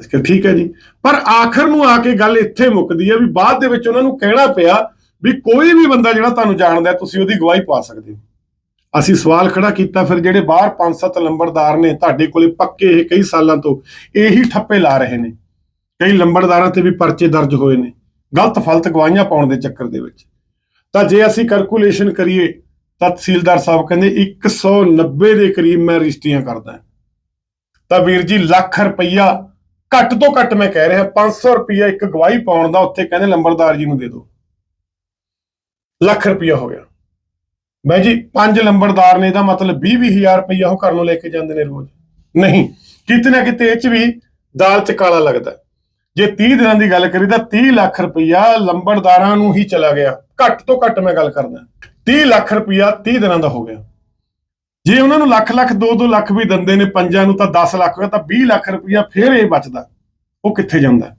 ਅਸੀਂ ਕਿਹਾ ਠੀਕ ਹੈ ਜੀ। ਪਰ ਆਖਰ ਨੂੰ ਆ ਕੇ ਗੱਲ ਇੱਥੇ ਮੁੱਕਦੀ ਹੈ ਵੀ ਬਾਅਦ ਦੇ ਵਿੱਚ ਉਹਨਾਂ ਨੂੰ ਕਹਿਣਾ ਪਿਆ ਵੀ ਕੋਈ ਵੀ ਬੰਦਾ ਜਿਹੜਾ ਤੁਹਾਨੂੰ ਜਾਣਦਾ ਤੁਸੀਂ ਉਹਦੀ ਗਵਾਹੀ ਪਾ ਸਕਦੇ ਹੋ। ਅਸੀਂ ਸਵਾਲ ਖੜਾ ਕੀਤਾ, ਫਿਰ ਜਿਹੜੇ ਬਾਹਰ ਪੰਜ ਸੱਤ ਲੰਬੜਦਾਰ ਨੇ ਤੁਹਾਡੇ ਕੋਲੇ ਪੱਕੇ ਇਹ ਕਈ ਸਾਲਾਂ ਤੋਂ ਇਹੀ ਠੱਪੇ ਲਾ ਰਹੇ ਨੇ। ਕਈ ਲੰਬੜਦਾਰਾਂ ਤੇ ਵੀ ਪਰਚੇ ਦਰਜ ਹੋਏ ਨੇ। ਗਲਤ ਫਲਤ ਗਵਾਹੀਆਂ ਪਾਉਣ ਦੇ ਚੱਕਰ ਦੇ ਵਿੱਚ। ਤਾਂ ਜੇ ਅਸੀਂ ਕੈਲਕੂਲੇਸ਼ਨ ਕਰੀਏ ਤਹਿਸੀਲਦਾਰ ਸਾਹਿਬ ਕਹਿੰਦੇ 190 ਦੇ ਕਰੀਬ ਮੈਂ ਰਜਿਸਟਰੀਆਂ ਕਰਦਾ ਤਾਂ ਵੀਰ ਜੀ, ਲੱਖ ਰੁਪਈਆ ਘੱਟ ਤੋਂ ਘੱਟ ਮੈਂ ਕਹਿ ਰਿਹਾ 500 ਰੁਪਈਆ ਇੱਕ ਗਵਾਹੀ ਪਾਉਣ ਦਾ ਉੱਥੇ ਕਹਿੰਦੇ ਲੰਬੜਦਾਰ ਜੀ ਨੂੰ ਦੇ ਦਿਓ ਲੱਖ ਰੁਪਈਆ ਹੋ ਗਿਆ। ਮੈਂ ਜੀ, ਪੰਜ ਲੰਬੜਦਾਰ ਨੇ ਇਹਦਾ ਮਤਲਬ 20 ਹਜ਼ਾਰ ਰੁਪਈਆ ਉਹ ਘਰ ਨੂੰ ਲੈ ਕੇ ਜਾਂਦੇ ਨੇ ਰੋਜ਼। ਨਹੀਂ, ਕਿਤੇ ਨਾ ਕਿਤੇ ਇਹ ਚ ਵੀ ਦਾਲ ਚ ਕਾਲਾ ਲੱਗਦਾ। ਜੇ 30 ਦਿਨਾਂ ਦੀ ਗੱਲ ਕਰੀ ਤਾਂ 30 ਲੱਖ ਰੁਪਈਆ ਲੰਬੜਦਾਰਾਂ ਨੂੰ ਹੀ ਚਲਾ ਗਿਆ। ਘੱਟ ਤੋਂ ਘੱਟ ਮੈਂ ਗੱਲ ਕਰਦਾ। 30 ਲੱਖ ਰੁਪਈਆ 30 ਦਿਨਾਂ ਦਾ ਹੋ ਗਿਆ। ਜੇ ਉਹਨਾਂ ਨੂੰ ਲੱਖ ਲੱਖ 2-2 ਲੱਖ ਵੀ ਦਿੰਦੇ ਨੇ, ਪੰਜਾਂ ਨੂੰ ਤਾਂ 10 ਲੱਖ ਹੋਇਆ, ਤਾਂ 20 ਲੱਖ ਰੁਪਈਆ ਫੇਰ ਇਹ ਬਚਦਾ। ਉਹ ਕਿੱਥੇ ਜਾਂਦਾ?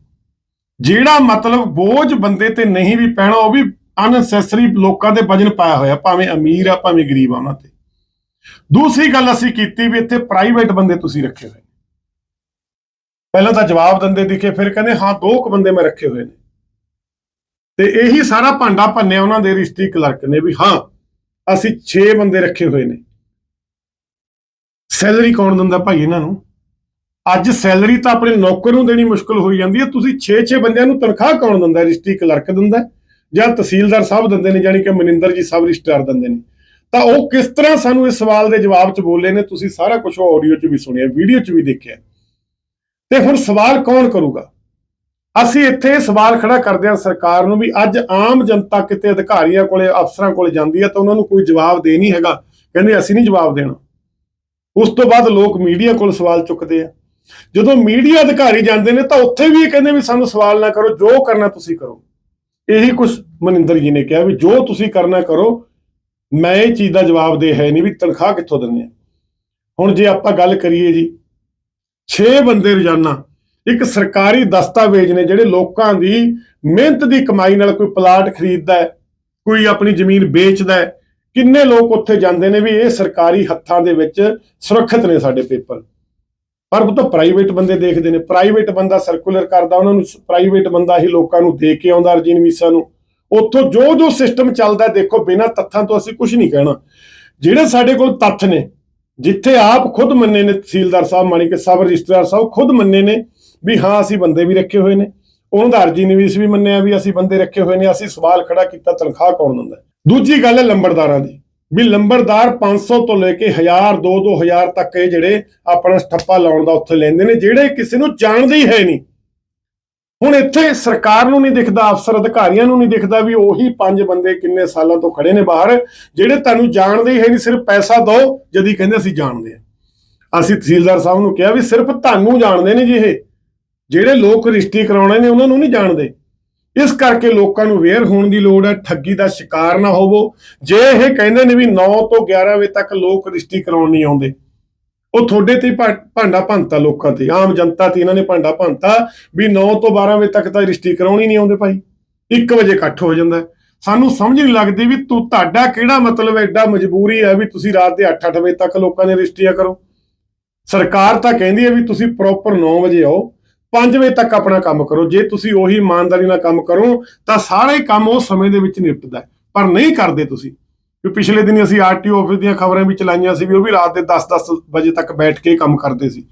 ਜਿਹੜਾ ਮਤਲਬ ਬੋਝ ਬੰਦੇ ਤੇ ਨਹੀਂ ਵੀ ਪੈਣਾ, ਉਹ ਵੀ ਅਨਸੈਸਰੀ ਲੋਕਾਂ ਦੇ ਵਜਨ ਪਾਇਆ ਹੋਇਆ, ਭਾਵੇਂ ਅਮੀਰ ਆ, ਭਾਵੇਂ ਗਰੀਬ ਆ ਉਹਨਾਂ ਤੇ। ਦੂਸਰੀ ਗੱਲ ਅਸੀਂ ਕੀਤੀ ਵੀ ਇੱਥੇ ਪ੍ਰਾਈਵੇਟ ਬੰਦੇ ਤੁਸੀਂ ਰੱਖੇ ਹੋਏ ਪਹਿਲਾਂ ਤਾਂ ਜਵਾਬ ਦਿੰਦੇ ਦਿਖੇ, ਫਿਰ ਕਹਿੰਦੇ, ਹਾਂ, ਦੋ ਕੁ ਬੰਦੇ ਮੈਂ ਰੱਖੇ ਹੋਏ ਨੇ। ਤੇ ਇਹੀ ਸਾਰਾ ਭਾਂਡਾ ਭੰਨਿਆ ਉਹਨਾਂ ਦੇ ਰਜਿਸਟਰੀ ਕਲਰਕ ਨੇ ਵੀ ਹਾਂ, ਅਸੀਂ 6 ਬੰਦੇ ਰੱਖੇ ਹੋਏ ਨੇ। ਸੈਲਰੀ ਕੌਣ ਦਿੰਦਾ ਭਾਈ ਇਹਨਾਂ ਨੂੰ? ਅੱਜ ਸੈਲਰੀ ਤਾਂ ਆਪਣੇ ਨੌਕਰ ਨੂੰ ਦੇਣੀ ਮੁਸ਼ਕਲ ਹੋਈ ਜਾਂਦੀ ਹੈ, ਤੁਸੀਂ 6-6 ਬੰਦਿਆਂ ਨੂੰ ਤਨਖਾਹ ਕੌਣ ਦਿੰਦਾ ਰਜਿਸਟਰੀ ਕਲਰਕ ਦਿੰਦਾ ਜਾਂ ਤਹਿਸੀਲਦਾਰ ਸਾਹਿਬ ਦਿੰਦੇ ਨੇ ਜਾਨੀ ਕਿ ਮਨਿੰਦਰ ਜੀ ਸਾਹਿਬ ਰਜਿਸਟਰਾਰ ਦਿੰਦੇ ਨੇ। ਤਾਂ ਉਹ ਕਿਸ ਤਰ੍ਹਾਂ ਸਾਨੂੰ ਇਸ ਸਵਾਲ ਦੇ ਜਵਾਬ 'ਚ ਬੋਲੇ ਨੇ, ਤੁਸੀਂ ਸਾਰਾ ਕੁਝ ਆਡੀਓ 'ਚ ਵੀ ਸੁਣਿਆ ਵੀਡੀਓ 'ਚ ਵੀ ਦੇਖਿਆ। ਤੇ ਹੁਣ ਸਵਾਲ ਕੌਣ ਕਰੂਗਾ? ਅਸੀਂ ਇੱਥੇ ਇਹ ਸਵਾਲ ਖੜਾ ਕਰਦੇ ਹਾਂ ਸਰਕਾਰ ਨੂੰ ਵੀ ਅੱਜ ਆਮ ਜਨਤਾ ਕਿਤੇ ਅਧਿਕਾਰੀਆਂ ਕੋਲੇ, ਅਫਸਰਾਂ ਕੋਲੇ ਜਾਂਦੀ ਹੈ ਤਾਂ ਉਹਨਾਂ ਨੂੰ ਕੋਈ ਜਵਾਬ ਦੇ ਨਹੀਂ ਹੈਗਾ। ਕਹਿੰਦੇ ਅਸੀਂ ਨਹੀਂ ਜਵਾਬ ਦੇਣਾ। ਉਸ ਤੋਂ ਬਾਅਦ ਲੋਕ ਮੀਡੀਆ ਕੋਲ ਸਵਾਲ ਚੁੱਕਦੇ ਆ। ਜਦੋਂ ਮੀਡੀਆ ਅਧਿਕਾਰੀ ਜਾਂਦੇ ਨੇ ਤਾਂ ਉੱਥੇ ਵੀ ਇਹ ਕਹਿੰਦੇ ਵੀ ਸਾਨੂੰ ਸਵਾਲ ਨਾ ਕਰੋ, ਜੋ ਕਰਨਾ ਤੁਸੀਂ ਕਰੋ। ਇਹੀ ਕੁਝ ਮਨਿੰਦਰ ਜੀ ਨੇ ਕਿਹਾ ਵੀ ਜੋ ਤੁਸੀਂ ਕਰਨਾ ਕਰੋ, ਮੈਂ ਇਹ ਚੀਜ਼ ਦਾ ਜਵਾਬ ਦੇ ਹੈ ਨਹੀਂ ਵੀ ਤਨਖਾਹ ਕਿੱਥੋਂ ਦਿੰਦੇ ਆ। ਹੁਣ ਜੇ ਆਪਾਂ ਗੱਲ ਕਰੀਏ ਜੀ 6 ਬੰਦੇ ਰੋਜ਼ਾਨਾ ਇੱਕ ਸਰਕਾਰੀ ਦਸਤਾਵੇਜ਼ ਨੇ ਜਿਹੜੇ ਲੋਕਾਂ ਦੀ ਮਿਹਨਤ ਦੀ ਕਮਾਈ ਨਾਲ ਕੋਈ ਪਲਾਟ ਖਰੀਦਦਾ ਹੈ, ਕੋਈ ਆਪਣੀ ਜ਼ਮੀਨ ਵੇਚਦਾ ਹੈ, ਕਿੰਨੇ ਲੋਕ ਉੱਥੇ ਜਾਂਦੇ ਨੇ ਵੀ ਇਹ ਸਰਕਾਰੀ ਹੱਥਾਂ ਦੇ ਵਿੱਚ ਸੁਰੱਖਿਅਤ ਨੇ ਸਾਡੇ ਪੇਪਰ। ਪਰ ਉਹ ਤਾਂ ਪ੍ਰਾਈਵੇਟ ਬੰਦੇ ਦੇਖਦੇ ਨੇ, ਪ੍ਰਾਈਵੇਟ ਬੰਦਾ ਸਰਕੂਲਰ ਕਰਦਾ, ਉਹਨਾਂ ਨੂੰ ਪ੍ਰਾਈਵੇਟ ਬੰਦਾ ਹੀ ਲੋਕਾਂ ਨੂੰ ਦੇ ਕੇ ਆਉਂਦਾ ਅਰਜੀਨ ਵੀਸਾ ਨੂੰ। ਉੱਥੋਂ ਜੋ ਜੋ ਸਿਸਟਮ ਚੱਲਦਾ ਦੇਖੋ, ਬਿਨਾਂ ਤੱਥਾਂ ਤੋਂ ਅਸੀਂ ਕੁਝ ਨਹੀਂ ਕਹਿਣਾ। ਜਿਹੜੇ ਸਾਡੇ ਕੋਲ ਤੱਥ ਨੇ, ਜਿੱਥੇ ਆਪ ਖੁਦ ਮੰਨੇ ਨੇ ਤਹਿਸੀਲਦਾਰ ਸਾਹਿਬ ਮਾਣੀ ਕੇ ਸਬ ਰਜਿਸਟਰਾਰ ਸਾਹਿਬ ਖੁਦ ਮੰਨੇ ਨੇ ਵੀ ਹਾਂ, ਅਸੀਂ ਬੰਦੇ ਵੀ ਰੱਖੇ ਹੋਏ ਨੇ। ਉਹਨਾਂ ਦਾ ਅਰਜੀ ਨਿਵੇਸ਼ ਵੀ ਮੰਨਿਆ ਵੀ ਅਸੀਂ ਬੰਦੇ ਰੱਖੇ ਹੋਏ ਨੇ, ਅਸੀਂ ਸਵਾਲ ਖੜਾ ਕੀਤਾ, ਤਨਖਾਹ ਕੌਣ ਦਿੰਦਾ? ਦੂਜੀ ਗੱਲ ਹੈ ਲੰਬੜਦਾਰਾਂ ਦੀ। ਵੀ ਲੰਬੜਦਾਰ 500 ਤੋਂ ਲੈ ਕੇ 1000 2 2000 ਤੱਕ ਇਹ ਜਿਹੜੇ ਆਪਣਾ ਠੱਪਾ ਲਾਉਣ ਦਾ ਉੱਥੇ ਲੈਂਦੇ ਨੇ, ਜਿਹੜੇ ਕਿਸੇ ਨੂੰ ਜਾਣਦੇ ਹੀ ਹੈ ਨਹੀਂ। ਹੁਣ ਇੱਥੇ ਸਰਕਾਰ ਨੂੰ ਨਹੀਂ ਦਿਖਦਾ, ਅਫਸਰ ਅਧਿਕਾਰੀਆਂ ਨੂੰ ਨਹੀਂ ਦਿਖਦਾ ਵੀ ਉਹੀ ਪੰਜ ਬੰਦੇ ਕਿੰਨੇ ਸਾਲਾਂ ਤੋਂ ਖੜੇ ਨੇ ਬਾਹਰ, ਜਿਹੜੇ ਤੁਹਾਨੂੰ ਜਾਣਦੇ ਹੀ ਹੈ ਨਹੀਂ, ਸਿਰਫ ਪੈਸਾ ਦਿਓ, ਜਦੀ ਕਹਿੰਦੇ ਅਸੀਂ ਜਾਣਦੇ ਆ ਅਸੀਂ ਤਹਿਸੀਲਦਾਰ ਸਾਹਿਬ ਨੂੰ ਕਿਹਾ ਵੀ ਸਿਰਫ ਤੁਹਾਨੂੰ ਜਾਣਦੇ ਨੇ ਜੀ ਇਹ। ਜਿਹੜੇ ਲੋਕ ਰਜਿਸਟਰੀ ਕਰਾਉਣੇ ਨੇ ਉਹਨਾਂ ਨੂੰ ਨਹੀਂ ਜਾਣਦੇ। ਇਸ ਕਰਕੇ ਲੋਕਾਂ ਨੂੰ ਅਵੇਅਰ ਹੋਣ ਦੀ ਲੋੜ ਹੈ, ਠੱਗੀ ਦਾ ਸ਼ਿਕਾਰ ਨਾ ਹੋਵੋ। ਜੇ ਇਹ ਕਹਿੰਦੇ ਨੇ ਵੀ 9 ਤੋਂ 11 ਵਜੇ ਤੱਕ ਲੋਕ ਰਜਿਸਟਰੀ ਕਰਾਉਣ ਨਹੀਂ ਆਉਂਦੇ, ਉਹ ਤੁਹਾਡੇ ਤੇ ਭਾ- ਭਾਂਡਾ ਭੰਨਤਾ ਲੋਕਾਂ ਤੇ। ਆਮ ਜਨਤਾ ਤੇ ਇਹਨਾਂ ਨੇ ਭਾਂਡਾ ਭੰਨਤਾ ਵੀ 9 ਤੋਂ 12 ਵਜੇ ਤੱਕ ਤਾਂ ਰਜਿਸਟਰੀ ਕਰਾਉਣੀ ਨਹੀਂ ਆਉਂਦੇ ਭਾਈ। 1 ਵਜੇ ਇਕੱਠ ਹੋ ਜਾਂਦਾ ਸਾਨੂੰ ਸਮਝ ਨਹੀਂ ਲੱਗਦੀ ਵੀ ਤੂੰ ਤੁਹਾਡਾ ਕਿਹੜਾ ਮਤਲਬ ਐਡਾ ਮਜਬੂਰੀ ਹੈ ਵੀ ਤੁਸੀਂ ਰਾਤ ਦੇ 8-8 ਵਜੇ ਤੱਕ ਲੋਕਾਂ ਨੇ ਰਜਿਸਟਰੀਆਂ ਕਰੋ। ਸਰਕਾਰ ਤਾਂ ਕਹਿੰਦੀ ਹੈ ਵੀ ਤੁਸੀਂ ਪ੍ਰੋਪਰ 9 ਵਜੇ ਆਓ। 5 ਵਜੇ ਤੱਕ ਆਪਣਾ ਕੰਮ ਕਰੋ। ਜੇ ਤੁਸੀਂ ਉਹੀ ਇਮਾਨਦਾਰੀ ਨਾਲ ਕੰਮ ਕਰੋ, ਤਾਂ ਸਾਰੇ ਕੰਮ ਉਹ ਸਮੇਂ ਦੇ ਵਿੱਚ ਨਿਪਟਦਾ ਪਰ ਨਹੀਂ ਕਰਦੇ ਤੁਸੀਂ। ਵੀ ਪਿਛਲੇ ਦਿਨ ਅਸੀਂ ਆਰਟੀਓ ਆਫਿਸ ਦੀਆਂ ਖਬਰਾਂ ਵੀ ਚਲਾਈਆਂ ਸੀ ਵੀ ਉਹ ਵੀ ਰਾਤ ਦੇ 10-10 ਵਜੇ ਤੱਕ ਬੈਠ ਕੇ ਕੰਮ ਕਰਦੇ ਸੀ।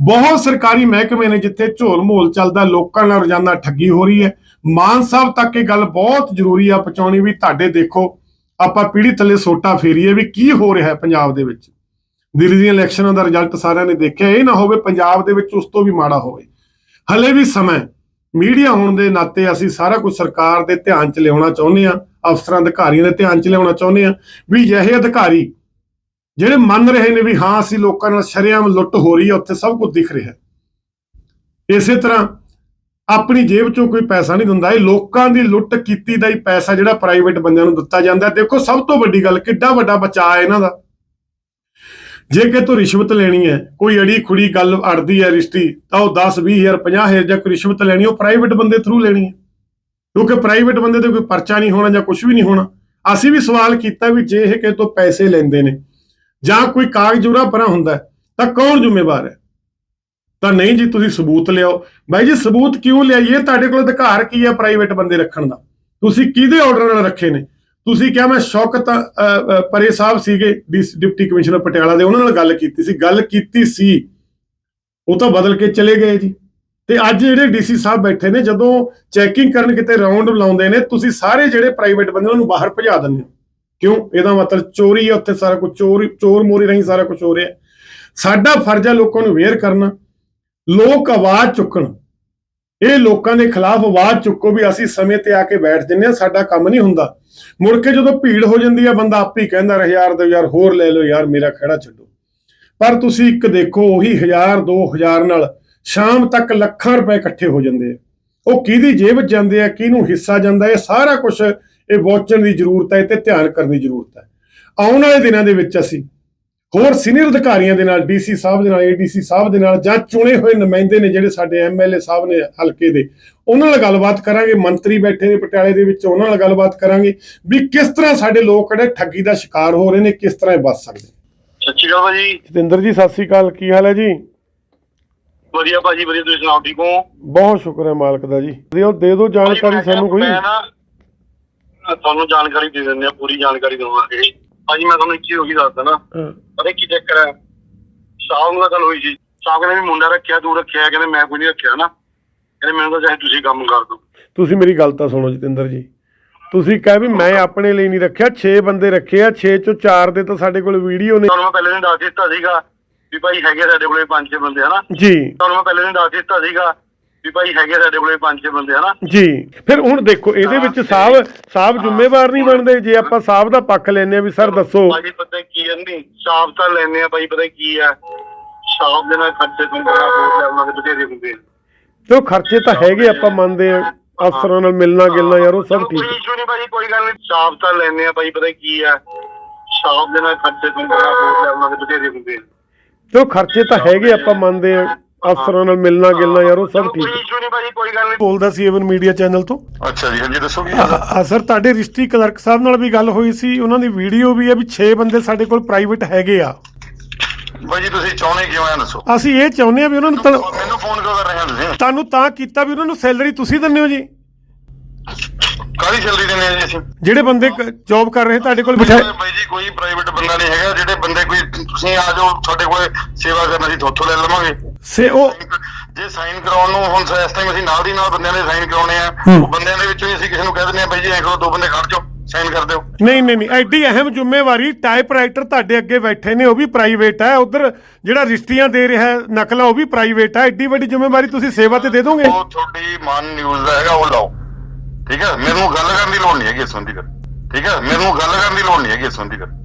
ਬਹੁਤ ਸਰਕਾਰੀ ਮਹਿਕਮੇ ਨੇ ਜਿੱਥੇ ਝੋਲ ਮੋਲ ਚੱਲਦਾ, ਲੋਕਾਂ ਨਾਲ ਰੋਜ਼ਾਨਾ ਠੱਗੀ ਹੋ ਰਹੀ ਹੈ। ਮਾਨ ਸਾਹਿਬ ਤੱਕ ਇਹ ਗੱਲ ਬਹੁਤ ਜ਼ਰੂਰੀ ਆ ਪਹੁੰਚਾਉਣੀ ਵੀ ਤੁਹਾਡੇ ਦੇਖੋ, ਆਪਾਂ ਪੀੜੀ ਥੱਲੇ ਸੋਟਾ ਫੇਰੀਏ ਵੀ ਕੀ ਹੋ ਰਿਹਾ ਪੰਜਾਬ ਦੇ ਵਿੱਚ। ਦਿੱਲੀ ਦੀਆਂ ਇਲੈਕਸ਼ਨਾਂ ਦਾ ਰਿਜ਼ਲਟ ਸਾਰਿਆਂ ਨੇ ਦੇਖਿਆ, ਇਹ ਨਾ ਹੋਵੇ ਪੰਜਾਬ ਦੇ ਵਿੱਚ ਉਸ ਤੋਂ ਵੀ ਮਾੜਾ ਹੋਵੇ। ਹਲੇ ਵੀ ਸਮਾਂ ਮੀਡੀਆ ਹੋਣ ਦੇ ਨਾਤੇ ਅਸੀਂ ਸਾਰਾ ਕੁਝ ਸਰਕਾਰ ਦੇ ਧਿਆਨ 'ਚ ਲਿਆਉਣਾ ਚਾਹੁੰਦੇ ਆ ਅਫਸਰਾਂ, ਅਧਿਕਾਰੀਆਂ ਦੇ ਧਿਆਨ 'ਚ ਲਿਆਉਣਾ ਚਾਹੁੰਦੇ ਆ ਵੀ ਜਿਹੇ ਅਧਿਕਾਰੀ ਜਿਹੜੇ ਮੰਨ ਰਹੇ ਨੇ ਵੀ ਹਾਂ, ਅਸੀਂ ਲੋਕਾਂ ਨਾਲ ਸ਼ਰੇਆਮ ਲੁੱਟ ਹੋ ਰਹੀ ਹੈ, ਉੱਥੇ ਸਭ ਕੁਝ ਦਿਖ ਰਿਹਾ ਹੈ। ਇਸੇ ਤਰ੍ਹਾਂ ਆਪਣੀ ਜੇਬ 'ਚੋਂ ਕੋਈ ਪੈਸਾ ਨਹੀਂ ਦਿੰਦਾ, ਇਹ ਲੋਕਾਂ ਦੀ ਲੁੱਟ ਕੀਤੀ ਦਾ ਹੀ ਪੈਸਾ ਜਿਹੜਾ ਪ੍ਰਾਈਵੇਟ ਬੰਦਿਆਂ ਨੂੰ ਦਿੱਤਾ ਜਾਂਦਾ ਦੇਖੋ ਸਭ ਤੋਂ ਵੱਡੀ ਗੱਲ ਕਿੱਡਾ ਵੱਡਾ ਬਚਾਅ ਹੈ ਇਹਨਾਂ ਦਾ। ਜੇ ਕਿ ਤੂੰ ਰਿਸ਼ਵਤ ਲੈਣੀ ਹੈ, ਕੋਈ ਅੜੀ ਖੁੜੀ ਗੱਲ ਅੜਦੀ ਹੈ ਰਿਸ਼ਤੀ, ਤਾਂ ਉਹ 10 20000 50000 ਜਾਂ ਕੋਈ ਰਿਸ਼ਵਤ ਲੈਣੀ, ਉਹ ਪ੍ਰਾਈਵੇਟ ਬੰਦੇ ਥਰੂ ਲੈਣੀ ਹੈ। ਕਿਉਂਕਿ ਪ੍ਰਾਈਵੇਟ ਬੰਦੇ ਤੇ ਕੋਈ ਪਰਚਾ ਨਹੀਂ ਹੋਣਾ ਜਾਂ ਕੁਝ ਵੀ ਨਹੀਂ ਹੋਣਾ। ਅਸੀਂ ਵੀ ਸਵਾਲ ਕੀਤਾ ਵੀ ਜੇ ਇਹ ਕਿ ਤੋਂ ਪੈਸੇ ਲੈਂਦੇ ਨੇ, ਜਾਂ ਕੋਈ ਕਾਗਜ਼ ਉਰਾ ਪਰਾਂ ਹੁੰਦਾ ਤਾਂ ਕੌਣ ਜ਼ਿੰਮੇਵਾਰ ਹੈ? ਤਾਂ ਨਹੀਂ ਜੀ, ਤੁਸੀਂ ਸਬੂਤ ਲਿਆਓ। ਬਾਈ ਜੀ, ਸਬੂਤ ਕਿਉਂ ਲਿਆਈਏ? ਤੁਹਾਡੇ ਕੋਲ ਅਧਿਕਾਰ ਕੀ ਹੈ ਪ੍ਰਾਈਵੇਟ ਬੰਦੇ ਰੱਖਣ ਦਾ? ਤੁਸੀਂ ਕਿਹਦੇ ਆਰਡਰ ਨਾਲ ਰੱਖੇ ਨੇ? ਤੁਸੀਂ ਕਿਹਾ ਮੈਂ ਸ਼ੌਕਤ ਪਰੇ ਸਾਹਿਬ ਸੀਗੇ ਡਿਪਟੀ ਕਮਿਸ਼ਨਰ ਪਟਿਆਲਾ ਦੇ, ਉਹਨਾਂ ਨਾਲ ਗੱਲ ਕੀਤੀ ਸੀ, ਗੱਲ ਕੀਤੀ ਸੀ। ਉਹ ਤਾਂ ਬਦਲ ਕੇ ਚਲੇ ਗਏ ਜੀ। ਤੇ ਅੱਜ ਜਿਹੜੇ ਡੀਸੀ ਸਾਹਿਬ ਬੈਠੇ ਨੇ, ਜਦੋਂ ਚੈਕਿੰਗ ਕਰਨ ਕਿਤੇ ਰਾਉਂਡ ਲਾਉਂਦੇ ਨੇ, ਤੁਸੀਂ ਸਾਰੇ ਜਿਹੜੇ ਪ੍ਰਾਈਵੇਟ ਬੰਦੇ, ਉਹਨਾਂ ਨੂੰ ਬਾਹਰ ਭਜਾ ਦਿੰਦੇ ਹੋ। ਕਿਉਂ? ਇਹਦਾ ਮਤਲਬ ਚੋਰੀ ਹੈ ਉੱਥੇ ਸਾਰਾ ਕੁਝ ਚੋਰੀ, ਚੋਰ ਮੋਰੀ ਰਹੀ ਸਾਰਾ ਕੁਝ ਹੋ ਰਿਹਾ। ਸਾਡਾ ਫਰਜ਼ ਹੈ ਲੋਕਾਂ ਨੂੰ ਅਵੇਅਰ ਕਰਨਾ। ਲੋਕ ਆਵਾਜ਼ ਚੁੱਕਣ। ਇਹ ਲੋਕਾਂ ਦੇ ਖਿਲਾਫ ਆਵਾਜ਼ ਚੁੱਕੋ ਵੀ ਅਸੀਂ ਸਮੇਂ ਤੇ ਆ ਕੇ ਬੈਠ ਜੰਨੇ ਆ ਸਾਡਾ ਕੰਮ ਨਹੀਂ ਹੁੰਦਾ। ਮੁੜ ਕੇ ਜਦੋਂ ਭੀੜ ਹੋ ਜਾਂਦੀ ਆ, ਬੰਦਾ ਆਪ ਹੀ ਕਹਿੰਦਾ ਰਹੇ, ਯਾਰ ਦੋ ਯਾਰ ਹੋਰ ਲੈ ਲਓ, ਯਾਰ ਮੇਰਾ ਖੜਾ ਛੱਡੋ। ਪਰ ਤੁਸੀਂ ਇੱਕ ਦੇਖੋ, ਉਹੀ 1000 2000 ਨਾਲ ਸ਼ਾਮ ਤੱਕ ਲੱਖਾਂ ਰੁਪਏ ਇਕੱਠੇ ਹੋ ਜਾਂਦੇ ਆ। ਉਹ ਕਿਹਦੀ ਜੇਬ ਜਾਂਦੇ ਆ, ਕਿਹਨੂੰ ਹਿੱਸਾ ਜਾਂਦਾ, ਇਹ ਸਾਰਾ ਕੁਝ ਇਹ ਵਾਚਣ ਦੀ ਜ਼ਰੂਰਤ ਹੈ ਤੇ ਧਿਆਨ ਕਰਨ ਦੀ ਜ਼ਰੂਰਤ ਹੈ। ਆਉਣ ਵਾਲੇ ਦਿਨਾਂ ਦੇ ਵਿੱਚ ਅਸੀਂ ਹੋਰ ਸੀਨੀਅਰ ਅਧਿਕਾਰੀਆਂ ਦੇ ਨਾਲ ਡੀਸੀ ਸਾਹਿਬ ਦੇ ਨਾਲ ਏਡੀਸੀ ਸਾਹਿਬ ਦੇ ਨਾਲ ਜਾਂ ਚੁਣੇ ਹੋਏ ਨੁਮਾਇੰਦੇ ਨੇ ਜਿਹੜੇ ਸਾਡੇ ਐਮਐਲਏ ਸਾਹਿਬ ਨੇ ਹਲਕੇ ਦੇ ਉਹਨਾਂ ਨਾਲ ਗੱਲਬਾਤ ਕਰਾਂਗੇ ਮੰਤਰੀ ਬੈਠੇ ਨੇ ਪਟਿਆਲੇ ਦੇ ਵਿੱਚ ਉਹਨਾਂ ਨਾਲ ਗੱਲਬਾਤ ਕਰਾਂਗੇ ਵੀ ਕਿਸ ਤਰ੍ਹਾਂ ਸਾਡੇ ਲੋਕ ਜਿਹੜੇ ਠੱਗੀ ਦਾ ਸ਼ਿਕਾਰ ਹੋ ਰਹੇ ਨੇ ਕਿਸ ਤਰ੍ਹਾਂ ਇਹ ਬਚ ਸਕਦੇ ਸਤਿ ਸ਼੍ਰੀ ਅਕਾਲ ਭਾਜੀ। ਜਤਿੰਦਰ ਜੀ ਸਤਿ ਸ੍ਰੀ ਅਕਾਲ ਕੀ ਹਾਲ ਹੈ ਜੀ? ਵਧੀਆ ਭਾਜੀ ਵਧੀਆ ਤੁਸੀਂ ਸੁਣਾਓ ਠੀਕ ਹੋ? ਬਹੁਤ ਸ਼ੁਕਰ ਹੈ ਮਾਲਕ ਦਾ ਜੀ। ਦਿਓ ਦੇ ਦਿਓ ਜਾਣਕਾਰੀ ਸਾਨੂੰ ਕੋਈ। ਮੈਂ ਨਾ ਅ, ਤੁਹਾਨੂੰ ਜਾਣਕਾਰੀ ਦੇ ਦਿੰਦੇ ਆ ਪੂਰੀ ਜਾਣਕਾਰੀ ਦਵਾਂਗੇ। ਭਾਜੀ ਮੈਂ ਤੁਹਾਨੂੰ ਇੱਕ ਚੀਜ਼ ਉਹੀ ਦੱਸਦਾ ਨਾ। ਹਾਂ, ਪਤਾ ਕੀ ਚੱਕਰ ਹੈ? ਸ਼ਾਮ ਨੂੰ ਤਾਂ ਗੱਲ ਹੋਈ ਸੀ। ਸ਼ਾਮ ਕਹਿੰਦੇ ਵੀ ਮੁੰਡਾ ਰੱਖਿਆ ਤੂੰ ਰੱਖਿਆ ਕਹਿੰਦੇ ਮੈਂ ਕੋਈ ਨਹੀਂ ਰੱਖਿਆ ਨਾ। ਕਹਿੰਦੇ ਮੈਨੂੰ ਤਾਂ ਚਾਹੇ ਤੁਸੀਂ ਕੰਮ ਕਰ ਦਿਓ ਤੁਸੀਂ ਮੇਰੀ ਗੱਲ ਤਾਂ ਸੁਣੋ ਜਤਿੰਦਰ ਜੀ। ਤੁਸੀਂ ਕਹੇ ਵੀ ਮੈਂ ਆਪਣੇ ਲਈ ਨਹੀਂ ਰੱਖਿਆ 6 ਬੰਦੇ ਰੱਖੇ ਆ 6 ਚੋਂ 4 ਦੇ ਤਾਂ ਸਾਡੇ ਕੋਲ ਵੀਡੀਓ ਨੇ। ਤੁਹਾਨੂੰ ਮੈਂ ਪਹਿਲੇ ਦਿਨ ਦੱਸ ਦਿੱਤਾ ਸੀਗਾ ਵੀ ਭਾਈ ਹੈਗੇ ਸਾਡੇ ਕੋਲੇ ਪੰਜ ਛੇ ਬੰਦੇ ਹਨਾ? ਜੀ। ਤੁਹਾਨੂੰ ਮੈਂ ਪਹਿਲੇ ਦਿਨ ਦੱਸ ਦਿੱਤਾ ਸੀਗਾ ਵੀ ਭਾਈ ਹੈਗੇ ਸਾਡੇ ਕੋਲੇ ਪੰਜ ਛੇ ਬੰਦੇ ਹਨਾ? ਜੀ ਫਿਰ ਹੁਣ ਦੇਖੋ ਇਹਦੇ ਵਿੱਚ ਸਾਹਿਬ ਸਾਹਿਬ ਜ਼ਿੰਮੇਵਾਰ ਨਹੀਂ ਬਣਦੇ ਜੇ ਆਪਾਂ ਸਾਹਿਬ ਦਾ ਪੱਖ ਲੈਨੇ ਆ ਵੀ ਸਰ ਦੱਸੋ। ਭਾਜੀ ਪਤਾ ਕੀ ਹੈ ਨਹੀਂ ਸ਼ਾਪ ਤਾਂ ਲੈਨੇ ਆ ਭਾਈ ਪਤਾ ਕੀ ਆ ਸ਼ਾਪ ਦੇ ਨਾਲ ਖਰਚੇ ਤੋਂ ਬੜਾ ਬਹੁਤ ਲੈਵਲਾਂ ਦੇ ਬਥੇਰੇ ਹੁੰਦੇ ਉਹ ਖਰਚੇ ਤਾਂ ਹੈਗੇ ਆਪਾਂ ਮੰਨਦੇ ਆ ਅਫਸਰਾਂ ਨਾਲ ਮਿਲਣਾ ਗਿਲਣਾ ਯਾਰ ਉਹ ਸਭ ਕੋਈ ਠੀਕ ਇਸ਼ੂ ਨਹੀਂ ਭਾਜੀ ਕੋਈ ਗੱਲ ਨਹੀਂ ਸ਼ਾਪ ਤਾਂ ਲੈਨੇ ਆ ਭਾਈ ਪਤਾ ਕੀ ਆ ਸ਼ਾਪ ਦੇ ਨਾਲ ਖਰਚੇ ਤੋਂ ਬੜਾ ਬਹੁਤ ਲੈਵਲਾਂ ਦੇ ਬਥੇਰੇ ਹੁੰਦੇ ਉਹ ਖਰਚੇ ਤਾਂ ਹੈਗੇ ਆਪਾਂ ਮੰਨਦੇ ਆ ਅਫਸਰਾਂ ਨਾਲ ਮਿਲਣਾ ਗਿਲਣਾ ਯਾਰ ਉਹ ਸਭ ਕੋਈ ਠੀਕ ਇਸ਼ੂ ਨਹੀਂ ਭਾਜੀ ਕੋਈ ਗੱਲ ਨਹੀਂ। ਬੋਲਦਾ ਸੀ ਏਵਨ ਮੀਡੀਆ ਚੈਨਲ ਤੋਂ। ਅੱਛਾ ਜੀ ਹਾਂਜੀ ਦੱਸੋ ਕੀ ਆ? ਸਰ ਤੁਹਾਡੇ ਰਿਸ਼ਤੀ ਕਲਰਕ ਸਾਹਿਬ ਨਾਲ ਵੀ ਗੱਲ ਹੋਈ ਸੀ ਉਹਨਾਂ ਦੀ ਵੀਡੀਓ ਵੀ ਹੈ ਵੀ 6 ਬੰਦੇ ਸਾਡੇ ਕੋਲ ਪ੍ਰਾਈਵੇਟ ਹੈਗੇ ਆ। ਬਾਈ ਜੀ ਤੁਸੀਂ ਚਾਹੁੰਦੇ ਕਿਉਂ ਆ ਦੱਸੋ। ਅਸੀਂ ਇਹ ਚਾਹੁੰਦੇ ਆ ਵੀ ਉਹਨਾਂ ਨੂੰ ਤਾਂ- ਮੈਨੂੰ ਫੋਨ ਕਿਉਂ ਕਰ ਰਹੇ ਹੋ ਤੁਸੀਂ? ਤੁਹਾਨੂੰ ਤਾਂ ਕੀਤਾ ਵੀ ਉਹਨਾਂ ਨੂੰ ਸੈਲਰੀ ਤੁਸੀਂ ਦਿੰਦੇ ਹੋ ਜੀ। ਕਾਹਦੀ ਸੈਲਰੀ ਦਿੰਦੇ ਆ ਜੀ ਅਸੀਂ? ਜਿਹੜੇ ਬੰਦੇ ਜੌਬ ਕਰ ਰਹੇ ਤੁਹਾਡੇ ਕੋਲ ਬਿਠਾਏ ਬਾਈ ਜੀ ਕੋਈ ਪ੍ਰਾਈਵੇਟ ਬੰਦਾ ਨਹੀਂ ਹੈਗਾ ਜਿਹੜੇ ਬੰਦੇ ਕੋਈ ਤੁਸੀਂ ਆ ਜਾਓ ਤੁਹਾਡੇ ਕੋਲੇ ਸੇਵਾ ਕਰਨਾ ਸੀ ਥੋਥੋਂ ਲੈ ਲਵਾਂਗੇ। ਸੇ ਉਹ ਜੇ ਸਾਈਨ ਕਰਾਉਣ ਨੂੰ ਹੁਣ ਇਸ ਟਾਈਮ ਅਸੀਂ ਨਾਲ ਦੀ ਨਾਲ ਬੰਦਿਆਂ ਦੇ ਸਾਈਨ ਕਰਾਉਣੇ ਆ। ਉਹ ਬੰਦਿਆਂ ਦੇ ਵਿੱਚੋਂ ਹੀ ਅਸੀਂ ਕਿਸੇ ਨੂੰ ਕਹਿ ਦਿੰਦੇ ਆ ਬਾਈ ਜੀ ਐਂ ਕਰੋ ਦੋ ਬੰਦੇ ਖੜ ਜਾਓ ਸਾਈਨ ਕਰ ਦਿਓ। ਨਹੀਂ ਨਹੀਂ ਨਹੀਂ ਐਡੀ ਅਹਿਮ ਜ਼ਿੰਮੇਵਾਰੀ ਟਾਈਪਰਾਈਟਰ ਤੁਹਾਡੇ ਅੱਗੇ ਬੈਠੇ ਨੇ ਉਹ ਵੀ ਪ੍ਰਾਈਵੇਟ ਹੈ ਉਧਰ ਜਿਹੜਾ ਰਿਸ਼ਤੀਆਂ ਦੇ ਰਿਹਾ ਨਕਲਾਂ ਉਹ ਵੀ ਪ੍ਰਾਈਵੇਟ ਹੈ ਐਡੀ ਵੱਡੀ ਜ਼ਿੰਮੇਵਾਰੀ ਤੁਸੀਂ ਸੇਵਾ ਤੇ ਦੇ ਦੋਗੇ? ਉਹ ਤੁਹਾਡੀ ਮਨ ਨਿਊਜ਼ ਦਾ ਹੈਗਾ ਉਹ ਲਾਓ। ਠੀਕ ਹੈ? ਮੈਨੂੰ ਗੱਲ ਕਰਨ ਦੀ ਲੋੜ ਨਹੀਂ ਹੈਗੀ ਇਸ ਸੰਬੰਧੀ ਫਿਰ। ਠੀਕ ਹੈ? ਮੈਨੂੰ ਗੱਲ ਕਰਨ ਦੀ ਲੋੜ ਨਹੀਂ ਹੈਗੀ ਇਸ ਸੰਬੰਧੀ ਫਿਰ।